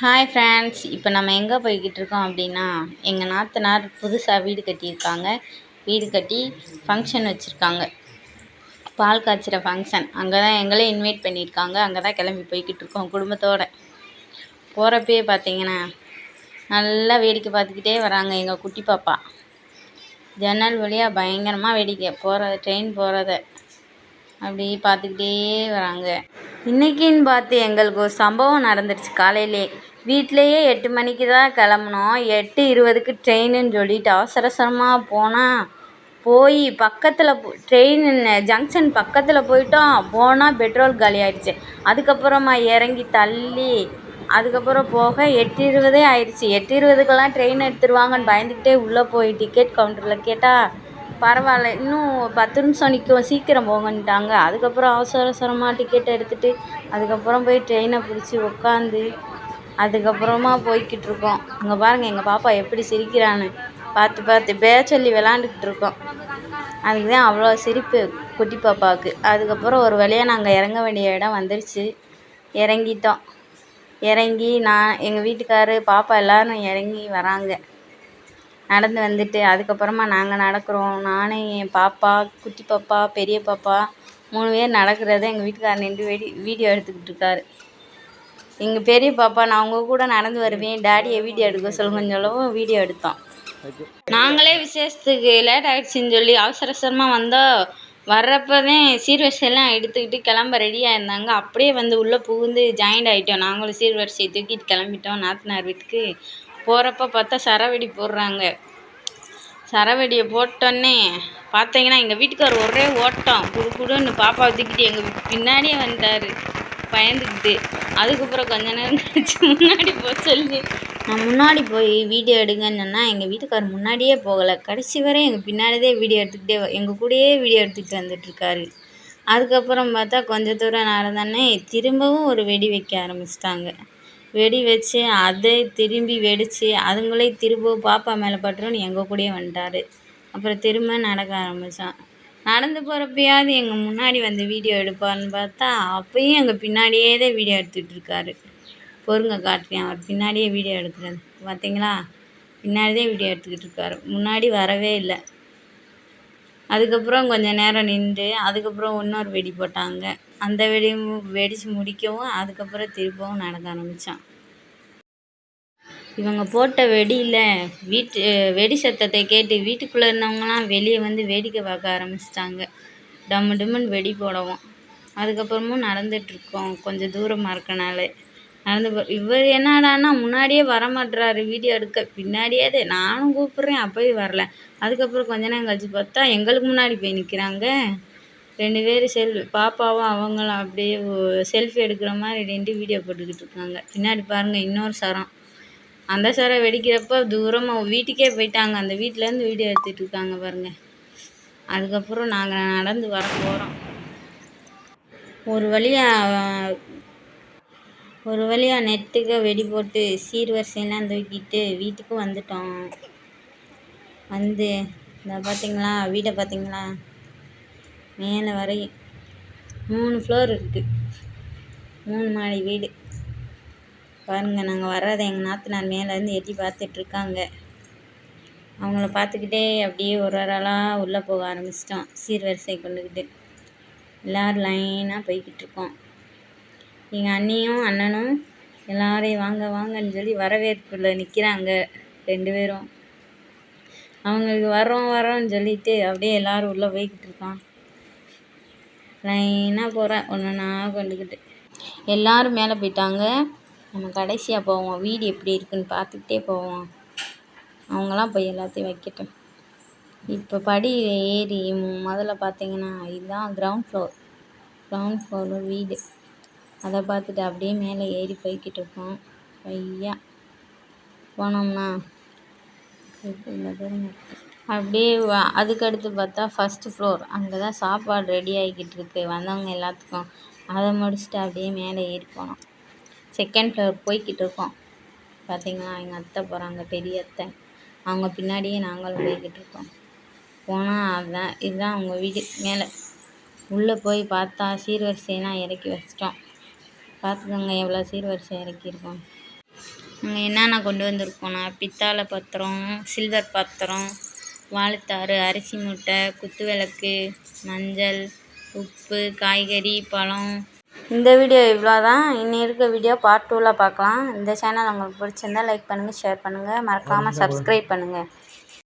Hi friends இப்போ நம்ம எங்கே போய்கிட்டு இருக்கோம் அப்படின்னா எங்கள் நாத்தனார் புதுசாக வீடு கட்டியிருக்காங்க. வீடு கட்டி ஃபங்க்ஷன் வச்சுருக்காங்க. பால் காய்ச்சிற ஃபங்க்ஷன் அங்கே தான் எங்களே இன்வைட் பண்ணியிருக்காங்க. அங்கே தான் கிளம்பி போய்கிட்டு இருக்கோம் குடும்பத்தோடு. போகிறப்பயே பார்த்தீங்கன்னா நல்லா வேடிக்கை பார்த்துக்கிட்டே வராங்க எங்கள் குட்டி பாப்பா. ஜன்னல் வழியாக பயங்கரமாக வேடிக்கை. போகிற ட்ரெயின் போகிறத அப்படி பார்த்துக்கிட்டே வராங்க. இன்றைக்கின்னு பார்த்து எங்களுக்கு ஒரு சம்பவம் நடந்துருச்சு. காலையிலே வீட்டிலையே எட்டு மணிக்கு தான் கிளம்புனோம். எட்டு இருபதுக்கு ட்ரெயினுன்னு சொல்லிட்டு அவசர அவசரமாக போனால் போய் பக்கத்தில் ட்ரெயின் ஜங்ஷன் பக்கத்தில் போயிட்டோம். போனால் பெட்ரோல் காலி ஆயிடுச்சு. அதுக்கப்புறமா இறங்கி தள்ளி அதுக்கப்புறம் போக எட்டு இருபதே ஆயிடுச்சு. எட்டு இருபதுக்கெல்லாம் ட்ரெயின் எடுத்துருவாங்கன்னு பயந்துக்கிட்டே உள்ளே போய் டிக்கெட் கவுண்டரில் கேட்டால் பரவாயில்ல. இன்னும் பத்து நிமிஷம் நிற்கும். சீக்கிரம் போங்கன்ட்டாங்க. அதுக்கப்புறம் அவசர அவசரமாக டிக்கெட் எடுத்துகிட்டு அதுக்கப்புறம் போய் ட்ரெயினை பிடிச்சி உட்காந்து அதுக்கப்புறமா போய்கிட்டு இருக்கோம். இங்கே பாருங்கள் எங்கள் பாப்பா எப்படி சிரிக்கிறான்னு. பார்த்து பார்த்து பேர் சொல்லி விளாண்டுக்கிட்டு இருக்கோம். அதுக்கு தான் அவ்வளோ சிரிப்பு குட்டி பாப்பாவுக்கு. அதுக்கப்புறம் ஒரு வழியாக நாங்கள் இறங்க வேண்டிய இடம் வந்துருச்சு. இறங்கிட்டோம். இறங்கி நான் எங்கள் வீட்டுக்காரு பாப்பா எல்லோரும் இறங்கி வராங்க. நடந்து வந்துட்டு அதுக்கப்புறமா நாங்கள் நடக்கிறோம். நான் என் பாப்பா குட்டி பாப்பா பெரிய பாப்பா மூணு பேர் நடக்கிறத எங்கள் வீட்டுக்காரர் நின்று வெடி வீடியோ எடுத்துக்கிட்டு இருக்காரு. எங்கள் பெரிய பாப்பா நான் உங்கள் கூட நடந்து வருவேன். டேடியை வீடியோ எடுக்க சொல்லுங்கன்னு சொல்லவும் வீடியோ எடுத்தோம் நாங்களே விசேஷத்துக்கு லேட் ஆகிடுச்சின்னு சொல்லி அவசர அவசரமாக வந்தால் வர்றப்பதான் சீர்வரிசையெல்லாம் எடுத்துக்கிட்டு கிளம்ப ரெடியாக இருந்தாங்க. அப்படியே வந்து உள்ளே புகுந்து ஜாயிண்ட் ஆகிட்டோம் நாங்களும் சீர்வரிசையை தூக்கிட்டு கிளம்பிட்டோம். நாத்தனார் வீட்டுக்கு. போகிறப்ப பார்த்தா சரவெடி போடுறாங்க. சரவெடியை போட்டோன்னே பார்த்தீங்கன்னா எங்கள் வீட்டுக்கார் ஒரே ஓட்டம். குடு குடுன்னு பாப்பாவை தூக்கிட்டு எங்கள் பின்னாடியே வந்துட்டார். பயந்துக்கிட்டு. அதுக்கப்புறம் கொஞ்ச நேரம் கழிச்சு முன்னாடி போக சொல்லி நான் முன்னாடி போய் வீடியோ எடுங்கன்னு சொன்னால் எங்கள் வீட்டுக்கார் முன்னாடியே போகலை. கடைசி வரை எங்கள் பின்னாடியே வீடியோ எடுத்துக்கிட்டே எங்கள் கூடயே வீடியோ எடுத்துக்கிட்டு வந்துட்டுருக்காரு அதுக்கப்புறம் பார்த்தா கொஞ்ச தூரம் நடந்தோடனே திரும்பவும் ஒரு வெடி வைக்க ஆரம்பிச்சிட்டாங்க. வெடி வச்சு அதை திரும்பி வெடித்து அதுங்களே திரும்பவும் பாப்பா மேலே பட்டுருன்னு எங்கள் கூடயே வந்துட்டாரு. அப்புறம் திரும்ப நடக்க ஆரம்பித்தான் நடந்து போகிறப்பயாவது எங்கள் முன்னாடி வந்து வீடியோ எடுப்பார்னு பார்த்தா அப்பயும் எங்கள் பின்னாடியே தான் வீடியோ எடுத்துகிட்ருக்காரு பொறுங்க காட்டுறேன் அவர் பின்னாடியே வீடியோ எடுக்கிறது. பார்த்தீங்களா பின்னாடி தான் வீடியோ எடுத்துக்கிட்டு இருக்காரு. முன்னாடி வரவே இல்லை. அதுக்கப்புறம் கொஞ்சம் நேரம் நின்று அதுக்கப்புறம் இன்னொரு வெடி போட்டாங்க. அந்த வெடியும் வெடித்து முடிக்கவும் அதுக்கப்புறம் திரும்பவும் நடக்க ஆரம்பித்தான் இவங்க போட்ட வெடியில் வீட்டு வெடி சத்தத்தை கேட்டு வீட்டுக்குள்ளே இருந்தவங்களாம் வெளியே வந்து வேடிக்கை பார்க்க ஆரம்பிச்சிட்டாங்க. டம்மு டம்முன்னு வெடி போடவும். அதுக்கப்புறமும் நடந்துகிட்ருக்கோம் கொஞ்சம் தூரமாக இருக்கனால. நடந்து போ இவர் என்னடான்னா முன்னாடியே வரமாட்றாரு வீடியோ எடுக்க. பின்னாடியாவது நானும் கூப்பிட்றேன் அப்போயும் வரல. அதுக்கப்புறம் கொஞ்ச நேரம் கழிச்சு பார்த்தா எங்களுக்கு முன்னாடி போய் நிற்கிறாங்க ரெண்டு பேரும் செல் பாப்பாவும் அவங்களும் அப்படியே செல்ஃபி எடுக்கிற மாதிரி ரெண்டு வீடியோ போட்டுக்கிட்டு இருக்காங்க. பின்னாடி பாருங்கள் இன்னொரு சரம். அந்த சரம் வெடிக்கிறப்ப தூரமாக வீட்டுக்கே போயிட்டாங்க. அந்த வீட்டிலேருந்து வீடியோ எடுத்துகிட்டு இருக்காங்க பாருங்கள் அதுக்கப்புறம் நாங்கள் நடந்து வர போகிறோம் ஒரு வழியாக ஒரு வழியாக நெட்டுக்கு வெடி போட்டு சீர்வரிசையெல்லாம் தூக்கிட்டு வீட்டுக்கும் வந்துட்டோம். வந்து இந்த பார்த்தீங்களா வீடை பார்த்தீங்களா மேலே வரை மூணு ஃப்ளோர் இருக்குது மூணு மாடி வீடு. பாருங்கள் நாங்கள் வர்றதை எங்கள் நாத்தனார் மேலேருந்து எட்டி பார்த்துட்ருக்காங்க அவங்கள பார்த்துக்கிட்டே அப்படியே ஒரு ஒரு ஆளாக உள்ளே போக ஆரம்பிச்சிட்டோம் சீர்வரிசை கொண்டுக்கிட்டு. எல்லோரும் லைனாக போய்கிட்ருக்கோம் எங்கள் அண்ணியும் அண்ணனும் எல்லோரையும் வாங்க வாங்கன்னு சொல்லி வரவேற்புல நிற்கிறாங்க ரெண்டு பேரும். அவங்களுக்கு வரோம் வரோன்னு சொல்லிட்டு அப்படியே எல்லோரும் உள்ளே போய்கிட்டு இருக்கான். லைனாக போகிறேன் ஒன்று ஒன்றா கொண்டுக்கிட்டு எல்லோரும் மேலே போயிட்டாங்க. நம்ம கடைசியாக போவோம். வீடு எப்படி இருக்குன்னு பார்த்துக்கிட்டே போவோம். அவங்களாம் போய் எல்லாத்தையும் வைக்கட்டும். இப்போ படி ஏறி முதல்ல பார்த்தீங்கன்னா இதுதான் கிரவுண்ட் ஃப்ளோர் கிரவுண்ட் ஃப்ளோரில் வீடு. அதை பார்த்துட்டு அப்படியே மேலே ஏறி போய்கிட்டு இருக்கோம். பையா. போனோம்னா அப்படியே அதுக்கடுத்து பார்த்தா ஃபஸ்ட்டு ஃப்ளோர் அங்கே தான் சாப்பாடு ரெடி ஆகிக்கிட்டு இருக்கு. வந்தவங்க எல்லாத்துக்கும். அதை முடிச்சுட்டு அப்படியே மேலே ஏறி போனோம். செகண்ட் ஃப்ளோர் போய்கிட்டு இருக்கோம். பார்த்தீங்களா எங்கள் அத்தை போகிறாங்க பெரிய அத்தை. அவங்க பின்னாடியே நாங்களும் போய்கிட்டு இருக்கோம். போனால் அதுதான் இதுதான் அவங்க வீடு. மேலே. உள்ளே போய் பார்த்தா சீர்வரிசையெல்லாம் இறக்கி வச்சிட்டோம். பார்த்துக்கோங்க எவ்வளோ சீர்வரிசை இறக்கியிருக்கோம். நாங்கள் என்னென்ன கொண்டு வந்திருக்கோன்னா பித்தளை பாத்திரம் சில்வர் பாத்திரம் வாழைத்தாரு அரிசி மூட்டை குத்து விளக்கு மஞ்சள் உப்பு காய்கறி பழம். இந்த வீடியோ இவ்வளோ தான் இன்னி இருக்க வீடியோ பார்ட் டூவில் பார்க்கலாம். இந்த சேனல் உங்களுக்கு பிடிச்சிருந்தா லைக் பண்ணுங்கள் ஷேர் பண்ணுங்கள் மறக்காமல் சப்ஸ்கிரைப் பண்ணுங்கள்